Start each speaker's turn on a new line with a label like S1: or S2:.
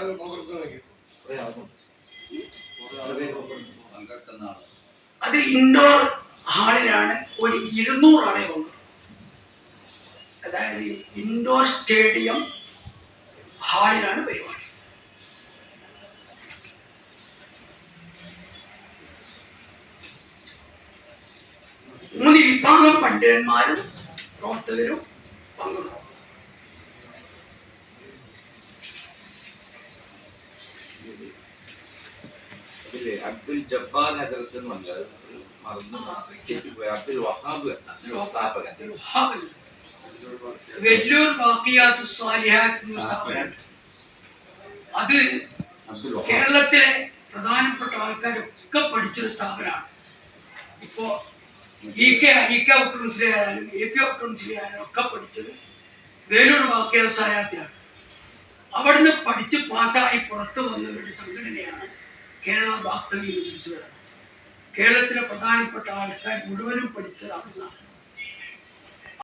S1: ആളുകൾ
S2: പങ്കെടുക്കുന്ന
S3: അത് ഇൻഡോർ ഹാളിലാണ് ഒരു ഇരുന്നൂറ് ആളെ വന്നു അതായത് ഇൻഡോർ സ്റ്റേഡിയം ഹാളിലാണ് പരിപാടി. മൂന്ന് വിഭാഗം പണ്ഡിതന്മാരും പ്രവർത്തകരും പങ്കെടുക്കും.
S2: അതിൽ അബ്ദുൽ ജബ്ബാർ ഹസരത്ത് എന്ന് പറഞ്ഞത് മറന്നു തെറ്റിപ്പോയി അബ്ദുൽ വഹാബ് സ്ഥാപകൻ.
S3: വെല്ലൂർ ബാക്കിയാത്തു അത്. കേരളത്തിലെ പ്രധാനപ്പെട്ട ആൾക്കാരൊക്കെ പഠിച്ചൊരു സ്ഥാപനമാണ്. ഇപ്പോ E K E K Abdul മുസ്ലിയായാലും A P Abdul മുസ്ലിയായാലും ഒക്കെ പഠിച്ചത് വേലൂർ സായാത്തിലാണ് അവിടുന്ന് പഠിച്ച് പാസ്സായി പുറത്തു വന്നവരുടെ സംഘടനയാണ് കേരള യൂണിവേഴ്സിറ്റി. കേരളത്തിലെ പ്രധാനപ്പെട്ട ആൾക്കാർ മുഴുവനും പഠിച്ചത് അവിടുന്നാണ്